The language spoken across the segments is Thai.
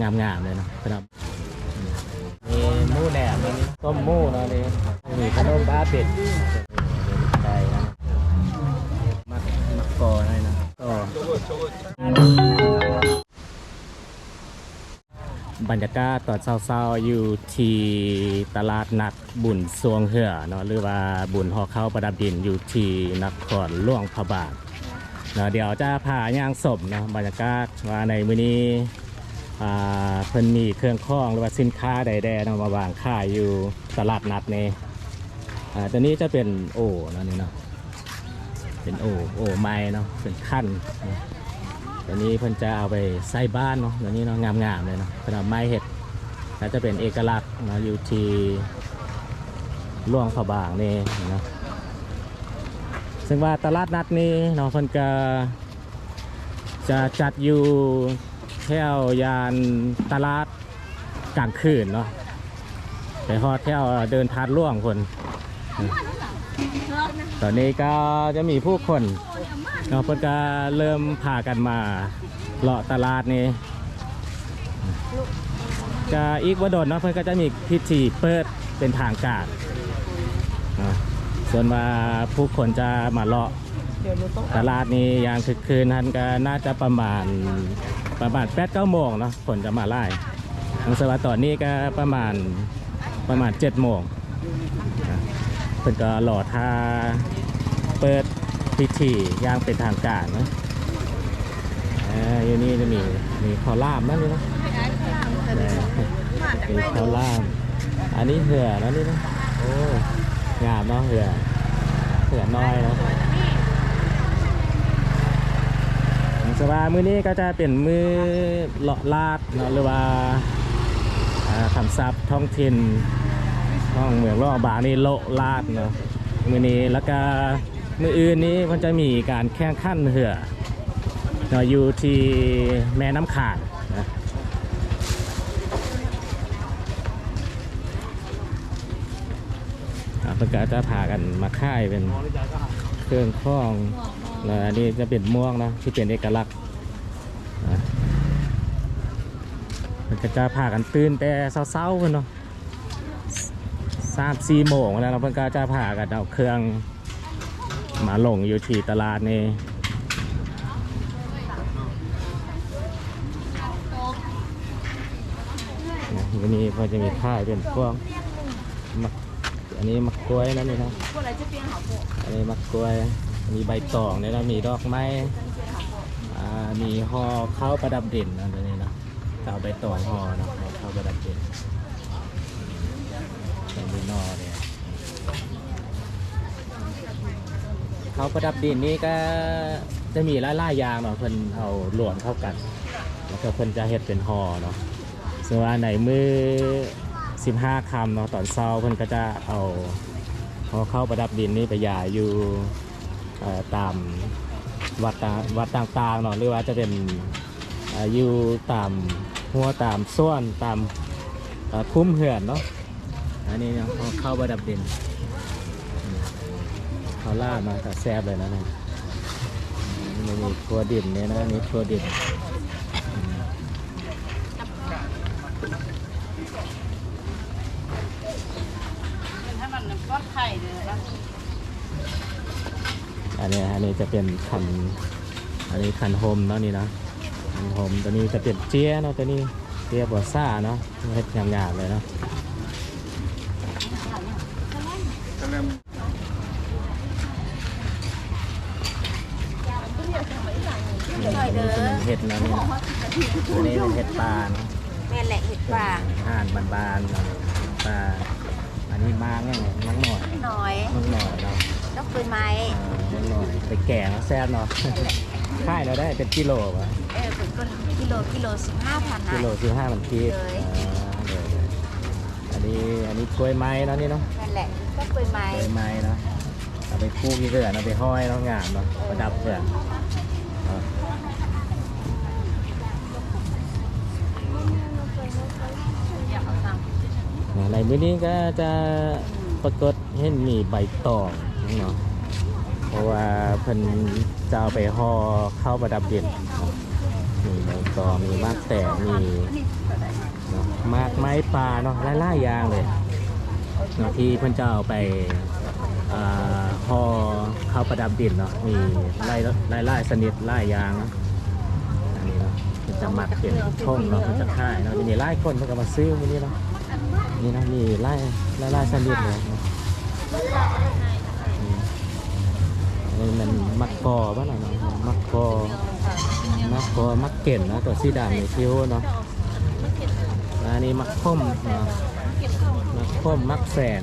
งามๆเลยเนาะครับมีหมูแหนมมีต้มหมูเนาะนี่มีขนมบ้าเป็ดใจนะมักมักกออะไรนะก็บรรยากาศตอนเช้าๆอยู่ที่ตลาดนัดบุญสวงเหือเนาะหรือว่าบุญหอเข้าประดับดินอยู่ที่นครหลวงพระบาทเนาะเดี๋ยวจะพาย่างศพเนาะบรรยากาศว่าในมื้อนี้ เพิ่นมีเครื่องข้องหรือว่าสินค้าใดๆนาะมาวางขายอยู่ตลาดนัดนี่อ่าตัวนี้จะเป็นโอ่เนาะนี่เนาะเป็นโอ่โอ่ไม้เนาะเป็นขั้นตัวนี้เพิ่นจะเอาไปใส่บ้านเนาะตัวนี้เนาะงามๆเลยเนาะเป็นไม้เห็ดแล้วจะเป็นเอกลักษณ์เนาะอยู่ที่ล่วงพระบางนี่เนาะซึ่งว่าตลาดนัดนี้เนาะเพิ่นก็จะจัดอยู่ แถวยานตลาดกลางคืนเนาะไปฮอดแถวเดินทางล่วงคน ตอนนี้ก็จะมีผู้คนเนาะเพิ่นก็เริ่มพากันมาเลาะตลาดนี้จะอีกว่าโดนเนาะเพิ่นก็จะมีพิธีเปิดเป็นทางการนะส่วนว่าผู้คนจะมาเลาะ ตลาดนี้ย่างคึกคืนท่านก็น่าจะประมาณประมาณแปดเก้าโมงเนาะคนจะมาไล่ทางสวัสดิ์ตอนนี้ก็ประมาณประมาณเจ็ดโมงนะเพิ่นก็รอทาเปิดพิธีย่างเป็นทางการนะอ่าอยู่นี่จะมีมีข้าวลามนั่นนี่นะมีข้าวลาม อันนี้เหือนะนี่นะโอ้งามเนาะเหือเหือน้อยเนาะ ว่ามือนี้ก็จะเป็นมือเลาะลาดเนาะหรือว่าคำศัพท์ท้องถิ่นท้องเมืองรอบบานี่โละลาดเนาะมือนี้แล้วก็มืออื่นนี้มันจะมีการแข่งขันเหือเนาะอยู่ที่แม่น้ำขาดนะอ่าเพิ่นก็จะพากันมาค่ายเป็นเครื่องคล้อง แล้วอันนี้จะเป็นม่วงนะที่เป็นเอกลักษณ์มันก็จะพากันตื่นแต่เศร้าๆกันเนาะสามสี่โมงแล้วเราเพิ่งก็จะพากันเอาเครื่องมาหลงอยู่ที่ตลาดนี่วันนี้พอจะมีข้าวเป็นพวกมักอันนี้มักกล้วยนะนี่นะอันนี้มักกล้วย มีใบตองเนี่ยนะมีดอกไม้มีห่อข้าวประดับเด่นอันนี้นะเอาใบตองห่อนะห่อข้าวประดับเด่นเป็นดีนอเนี่ยข้าวประดับดินนี่ก็จะมีหลายๆอย่างเนาะเพิ่นเอาหลวนเข้ากัน แล้วก็เพิ่นจะเฮ็ดเป็นห่อเนาะส่วนว่าในมือ15คำเนาะตอนเช้าเพิ่นก็จะเอาห่อข้าวประดับดินนี่ไปยาอยู่ ตามวัดต่างวัดต่างๆเนาะหรือว่าจะเป็นออยู่ตามหัวตามส่วนตามคุ้มเหือนเนาะอันนี้เนาะเข้าประดับดินเขาวลามาแต่แซ่บเลยนะเนี่ยมีทัวดินเนี่ยนะนี่ทัวดิน อันนี้อันนี้จะเป็นคันอันนี้คันโฮมเนาะนี่นะคันโฮมตัวนี้จะเป็นเจี๊ยเนาะตัวนี้เจี๊ยบัวซ่าเนาะเฮ็ดงามๆเลยเนาะนี่นี่เป็นเห็ดเนาะนี่นะตัวนี้เป็นเห็ดปลาเนาะแม่แหละเห็ดปลาอาหารบานๆเนาะปลาอันนี้มากเนี่ยน้องหน่อยน้อยน้องหน่อยเนาะนกปืนไม้นิด หน่อย ไปแกงแซ่บเนาะค่ายเราได้เป็นกิโลวะเออเป็นก้นกิโลกิโลสิบห้าพันนะกิโลสิบห้ามันกีบเลยอ่าเดี๋ยวเดี๋ยวอันนี้อันนี้กล้วยไม้เนาะนี่เนาะแม่แหละนกปืนไม้กล้วยไม้เนาะเอาไปคู่กี่เสือเอาไปห้อยเนาะงามเนาะประดับเสือเอาในมื้อนี้ก็จะปรากฏเห็นมีใบตองเนาะเพ ราะว่าเพิ่นจะเอาไปห่อเข้าประดับเด่นเนาะมีใบตองมีมากแต่มีมายปลาเนาะหลายๆอย่างเลยเนาะที่เพิ่นจะเอาไปอ่าห่อข้าประดับดินเนาะมีหลายหลายหลายชนิดหลายอย่างอันนี้เนาะมันจะมัดเป็นท่งเนาะมันจะค่ายเนาะมีหลายคนเพิ่นก็มาซื้อมื้อนี้เนาะนี่นะมีหลายหลายหลายชนิดเลยเนาะ อืมอันนี้มันมักกอบ้านนาะมักกอมักกอมักเก่นนะตัวสีดำนี่คิ้วเนาะอันนี้มักคมนะมักคมมักแสน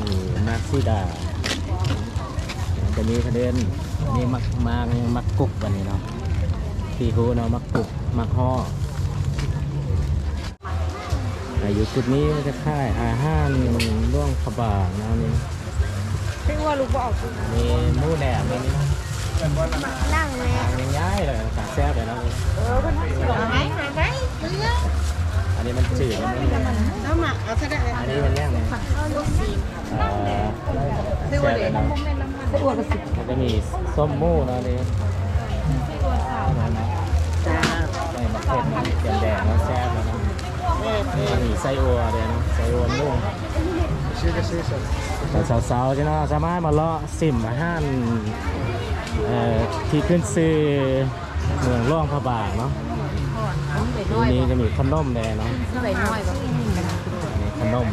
นี่มักซีดาจะมีคะแนนอันนี้มักมากมักกุกอันนี้เนาะที่ฮูเนาะมักกุกมักห่ออายุจุดนี้มันจะค่ายอาหารร่วงขบางนะนี่ พี่ว่าลูกบอกมีมูแหนมมีนั่งเลยยังง่ายเลยสาแซ่บเลยนะเออเพิ่นสิบอกไหมไหมอันนี้มันจืดมันไม่แน่เอามาเอาซะได้เลยอันนี้มันแย่างเลยเออแซ่บเลยนะมันจะมีส้มมูนะนี่จ้าใส่มะเขือเทศแดงแล้วแซ่บแล้วนะนี่มีไส้อัวเดยวนะไส้อัว หมูแต่สาวๆจะเนาสามารถมาเลาะสิมอาหารที่ขึ้นซื้อเมืองร่องพระบางเนาะไปทีน้อยนี้บ่จะมีขนมแดงเนาะขนม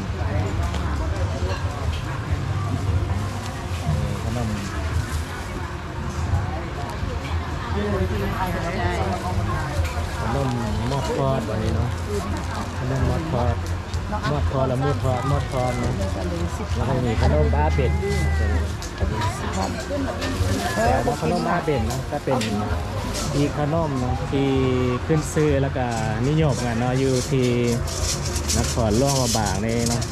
ขนมขนมมอดทอดแบบนี้เนาะขนมมอดทอดห มอดทอล้วมูดทอมอดทอเนาะแล้วก็มีขนมบ้าเป็ดแต่ว่าขนมบ้าเป็ดนะก็เป็นอีขนมนะที่ขึ้นซื้อแล้วก็นิยมกันเนาะอยู่ที่นครหลวงมาบางนี่เนาะ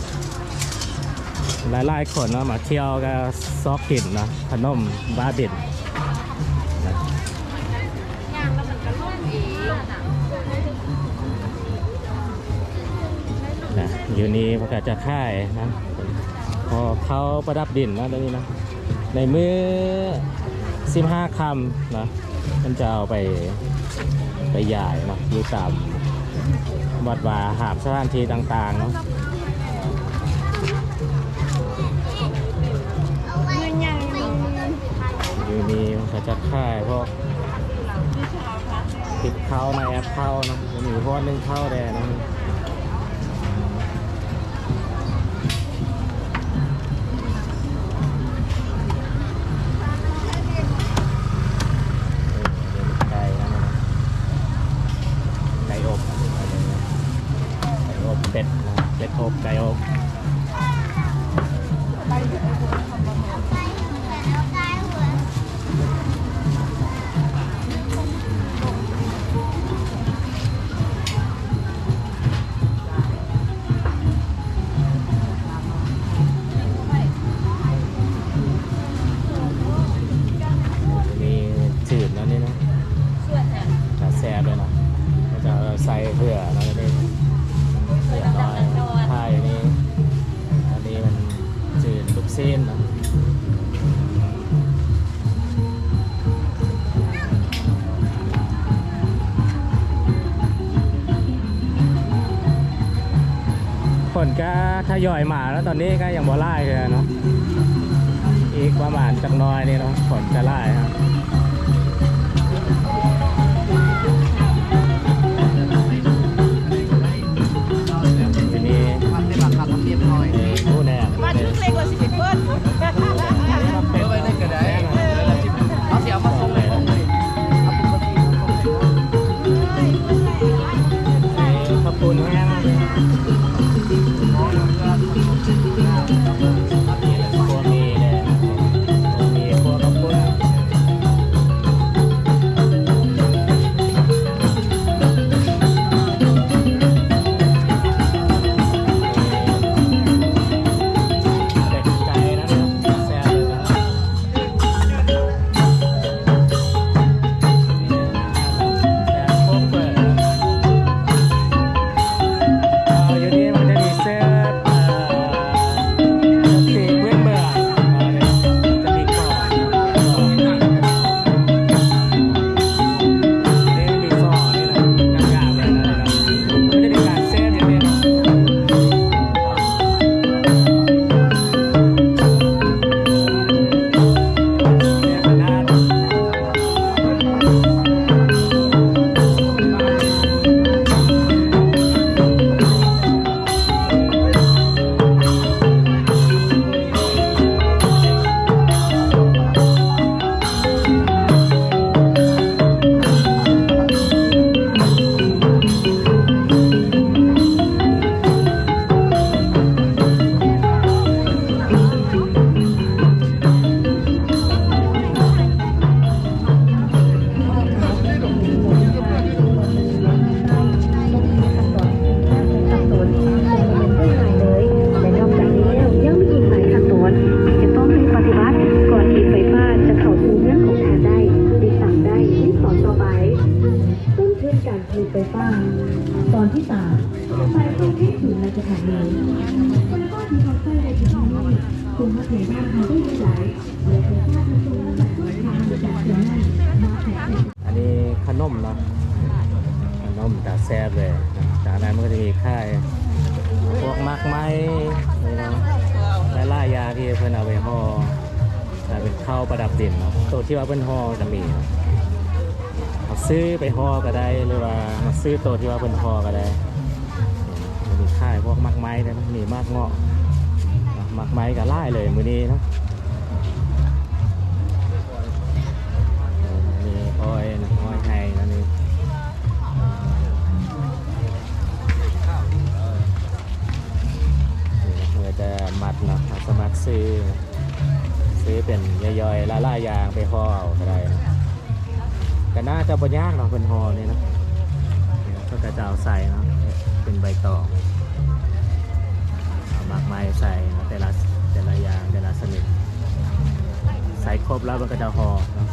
หลายๆคนเนาะมาเที่ยวก็ซอกกินเนาะขนมบ้าเป็ด อยู่นี้พระกาจะค่ายนะพอเขาประดับดินนะตรงนี้นะ ในมือสิบห้าคำนะมันจะเอาไปไปใหญ่นะอยู่ตามวัดวาหาบสถานที่ต่างๆเนาะอยู่นี้พระกาจะค่ายพวกติดเข้าในแอปเข้านะมีพวกนึงเข้าแดงนะ ทยอยมาแล้วตอนนี้ก็ยังบ่ไล่เลยเนาะอีกประมาณจักน้อยนี่เนาะฝนจะไล่ครับ ตอนที่สามไปตรงที่ถึงในสถานีคนก็ที่เขาใกล้ในที่นี้คุณพระเถรท่านเขาได้หลายเหลือแต่ท่านทรงแบบต้นทางจากเสียงนั้นมาแข่งอันนี้ขนมเนาะขนมตาแซ่บเลยจากนั้นมันก็จะมีค่ายพวกมากไม้นี่เนาะและล่ายาที่เพิ่อนเอาไปห่อเป็นข้าวประดับดินเนาะตัวที่ว่าเพิ่อนห่อจะมีเนาะ ซื้อไปห่อก็ได้หรือว่ามาซื้อตัวที่ว่าเป็นห่อก็ได้มีค่ายพวกมากไม้ด้วยนะมีมากเงาะมากไม้ก็ไล่เลยมือนี้เนาะ จะบ่ยากเนาะเป็นหอเนี่ยนะก็กระเจ้าใส่เนาะเป็นใบตองเอาหมากไม้ใส่แต่ละแต่ละอย่างแต่ละสนิทใส่ครบแล้วมันก็จะหอเนาะ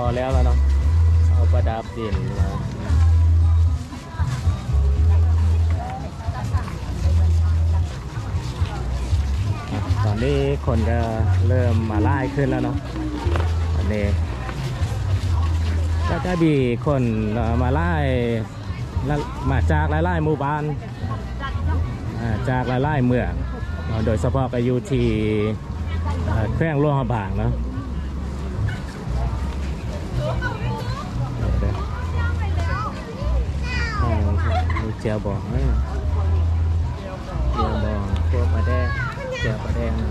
อแล้วแล้วเนาะเอาประดับดินมาตอนนี้คนก็เริ่มมาไล่ขึ้นแล้วเนาะตอนนี้ก็จะมีคนมาไล่มาจากหลายๆหมู่บ้านจากหลายๆเมือง โดยเฉพาะก็อยู่ที่เอ่อแขวงหลวงบางเนาะ จียวบองเอ้ยเจียวบองพวกปลาแดงเจียวปลาแดงนะ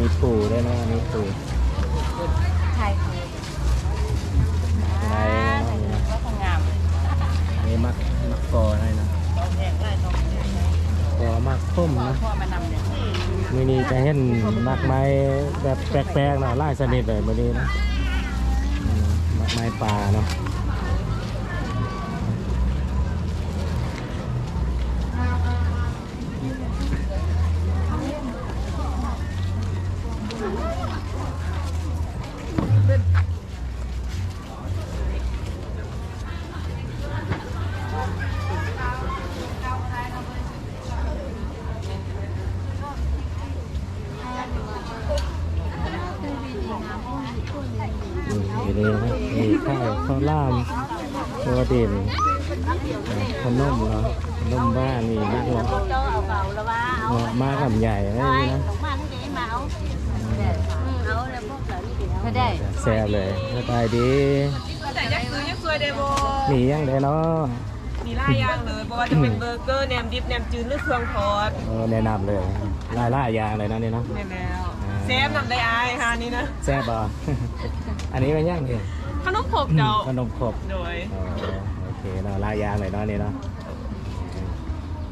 มีปูได้นะมีปูไทยในนี่นี่มักมักกอให้นะกอมักพุ่มนะมานำเนี่ยมือนี้จะเห็นมักไม้แบบแปลกๆนะไล่สนิทเลยมือนี้นะมมักไม้ป่าเนาะ อืมอยู่นี่นะมีข้าวข้าวล่ามตัวเด่นขนมเนาะขนมบ้านนี่นักเนาะเจ้าเอาเบาแล้วว่าเอาเนาะมากับใหญ่นะนี่นะแซ่บเลยสบายดียักษ์ซื้อยักษ์ซวยเดโบมียังไงเนาะมีหลายอย่างเลยบอกว่าจะเป็นเบอร์เกอร์แหนมดิบแหนมจืดหรือเครื่องทอดเออแนะนำเลยหลายหลายอย่างเลยนะนี่เนะแม่แล้วอ่าเซฟนำได้อายค่ะนี่นะแซ่บอะ อันนี้เป็นยังไงขนมขบเจ้าขนมครบโดยอ๋อโอเคเนาะหลายอย่างเลยเนาะนี่เนาะ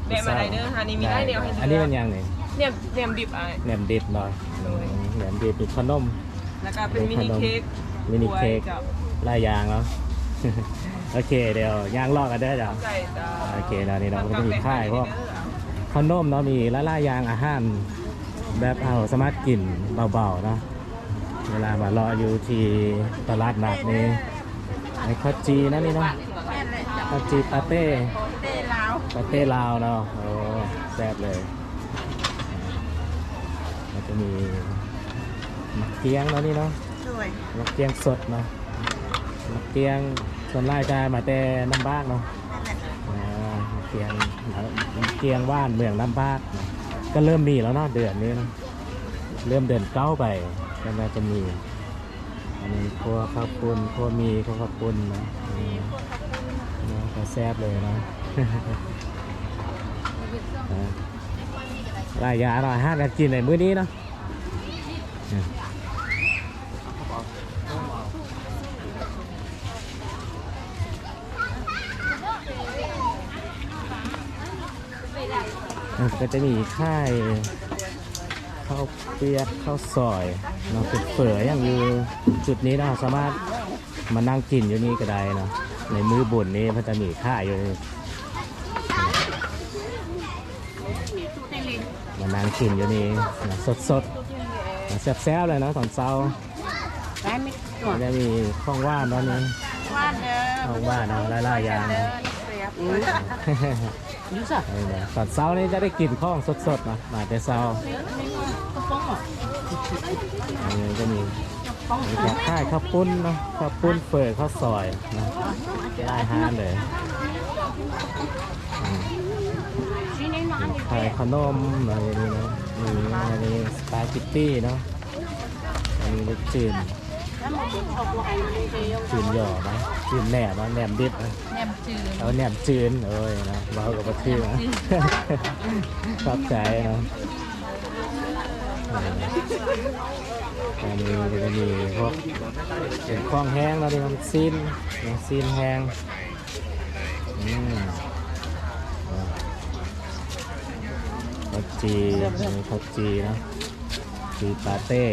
แบะมาไรเด้อค่ะนี่มีหลายแนวให้เลือกอันนี้เป็นยังไงแหนมแหนมดิบอายแหนมดิบหน่อยอืมแหนมดิบมีขนมแล้วก็เป็นมินิเค้กมินิเค้กจ้าหลายอย่างเนาะโอเคเดี๋ยวย่างลอกกันได้อจ้ะใส่จ้าโอเคเนาะนี่เนาะมันก็มีค่ายพวกขนมเนาะมีหลายๆอย่างอาหารแบบเอาสามารถกินเบาๆเนาะ เวลามารออยู่ที่ตลาดนัดนี่ไอ้ข้าวจีนะนี่เนาะข้าวจีปาเต้เต้ลาวปาเต้ลาวเนาะโอ้แซ่บเลยมันจะมีมักเกียงเนาะนี่เนาะสวยมักเกียงสดเนาะมักเกียงส่วนไล่จะมาแต่น้ำบ้างเนาะอ่ามักเกียงเกียงว่านเมืองน้ำบากนะก็เริ่มมีแล้วเนาะเดือนนี้นะเริ่มเดินเก้าไป ก็น่าจะมี อันนี้ครัวข้าวปุ้นครัวมีครัวข้าวปุ้นนะนะก็แซ่บเลยนะนะหลายอย่างหน่อยห้ากันกินในมื้อนี้เนาะก็จะมีค่าย ข้าวเปียกข้าวซอยเนาะเป็นเฝออย่างอยู่จุดนี้นะสามารถมานั่งกินอยู่นี่ก็ได้เนาะในมือบุญนี้มันจะมีค่ายอยู่นี่มานั่งกินอยู่นี่นะสดๆนะแซ่บๆเลยเนาะตอนเช้าได้ไหมก็จะมีข้องว่านเนาะนี่ว่านเด้อข้องว่านเนาะหลายๆอย่างเนาะยูซ่าเออเนี่ยตอนเช้านี่จะได้กินข้องสดๆนะมาแต่เช้ากระป๋ องเหรออันนี้ก็มีมีแค่ค่ายข้าวปุ้นเนาะข้าวปุ้นเปิดข้าวซอยนะได้ห้านเลยอืมชิ้นนี้น้อยขายขนมอะไรอย่างนี้เนาะมีอันนี้สปาเกตตี้เนาะอันนี้ลูกจีนแล้วมันเป็นออกลายเดียวจีนหย่อนะจีนแหนบนะแหนมดิบนะแหนมจืดเอาแหนมจีนเอ้ยนะเรากับประเทศนะชอบใจนะ อันนี้ก็จะมีพวกเป็นข้องแห้งแล้วนี่มันซีนนซีนแห้งอืมข้าวจีมีข้าวจีนะจีปาเต้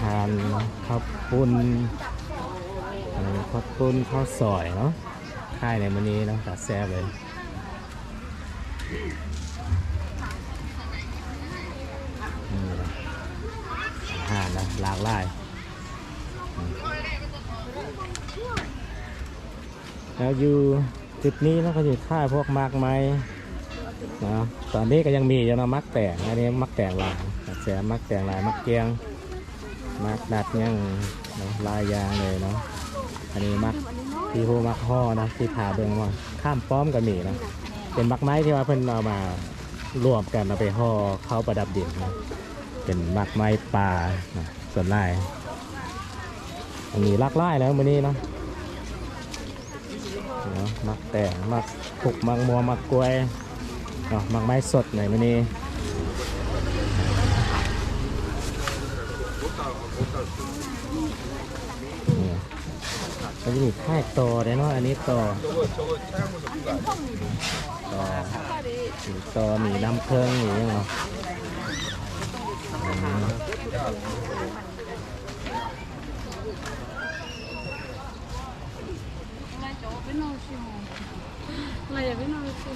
ทานข้าวปุ้นข้าวปุ้นข้าวซอยเนาะ ค่ายในมันนี้เนาะตัดแซ่บเลยนี่นะอาหารนะหลากหลาย แล้วอยู่จุดนี้นะก็อยู่ค่ายพวกมากไม้นะตอนนี้ก็ยังมีอยู่นะมักแต่งอันนี้มักแต่งหลายแซ่บมักแต่งหลายมักเกียงมักดัดยังเนาะลายยางเลยเนาะอันนี้มัก ที่ผู้มักห่อนะที่ผ่าเบิ่งว่าข้ามป้อมก็มีนะเป็นมักไม้ที่ว่าเพิ่นเอามารวมกันเอาไปห่อเข้าประดับดินนะเป็นมักไม้ป่าส่วนลายอันนี้ลักไล่แล้วมื้อนี้เนาะเนาะมักแต่งมักปุกมักมัวมักกล้วยเนาะมักไม้สดในมื้อนี้นี่ ก็จะมีค่ายต่อเลยเนาะอันนี้ต่อต่อมีต่อมีน้ำเพลิงมีอย่างเนาะอืมอะไรอย่าไปนอนสิ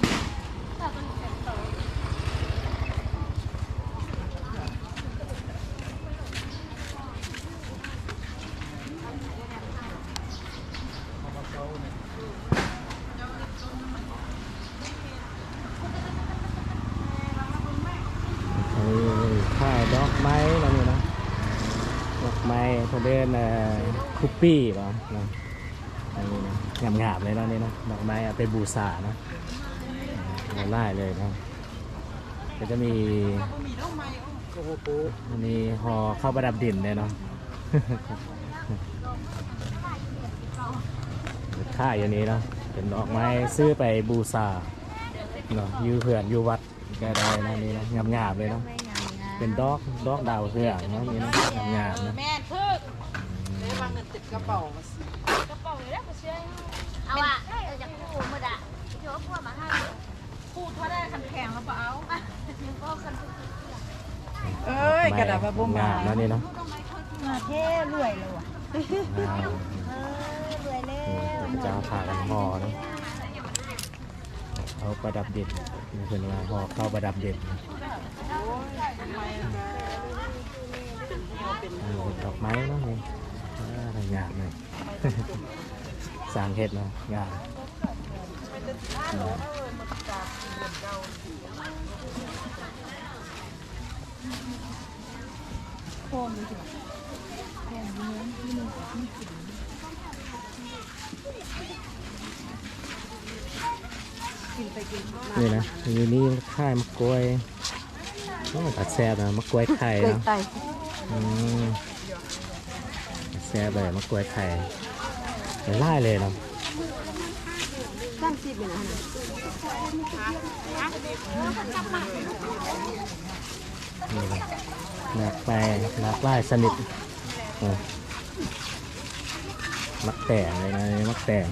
อันนี้ค่ายดอกไม้แล้วนี่เนาะดอกไม้เขาเดินเอ่อคุ ปี้ป่ะนะอันนี้นะงามๆเลยนะนี่นะดอกไม้เอาไปบูชานะเอาไล่เลยนะก็จะมีอันนี้ห่อข้าวประดับดินเนี่ยเนาะค่ายอย่างนี้เนาะเป็นดอกไม้ซื้อไปบูชาเนาะอยูเพื่อนยูวัดก็ได้นะนี่นะงามๆเลยเนาะเป็นดอกดอกดาวเรืองเนาะนี่นะงามๆนะ แม่ทึกได้วางเงินติดกระเป๋ามาสิเอาอะเออจากคู่มืดอะเดี๋ยวพวกมาให้พูดเท่าได้คันแข็งแล้วเปล่ายังก็คันเอ้ยกระดาษบะบุมงามเนาะนี่เนาะมาเท่รวยเลยว่ะงามเออรวยแล้นี่วจะเอาผ่ากันห่อเนาะเอาประดับดินนี่เป็นว่าห่อข้าวประดับดินเออดอกไม้เนาะนี่อ่า งามเลยสร้างเห็ดเนาะงามเนาะโคมดูสินี่นะอยู่นี่ค่ายมะกล้วยโอ้ตัดแซ่บนะมะกล้วยไข่เกิดเนาะไตอืม แซ่บเลยมะกล้วยไข่ไล่เลยเนาะสามสิบเลยนะนี่เลยหนักไปหนักไล่สนิทโอ้มักแต่งเลยนะมักแต่ง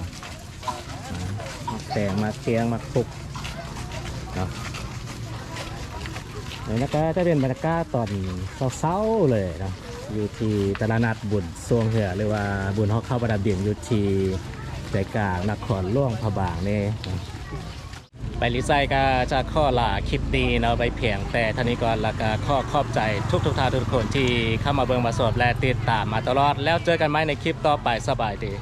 มักแต่งมักเตียงมักปุกเนาะนี่นะก็จะเป็นบรรยากาศตอนเศร้าๆเลยนะ อยู่ที่ตลาดนัดบุญสวงเหือหรือว่าบุญฮอกเข้าประดับเด่นอยู่ที่ใจกลางนครล่วงพระบางนี่เนาะไปลิไซก็จะข้อลาคลิปนี้เนาะไปเพียงแต่ท่านี้ก่อนแล้วก็ข้อขอบใจทุกทุกท่านทุกคนที่เข้ามาเบิ่งมาสดและติดตามมาตลอด แล้วเจอกันไหมในคลิปต่อไปสบายดี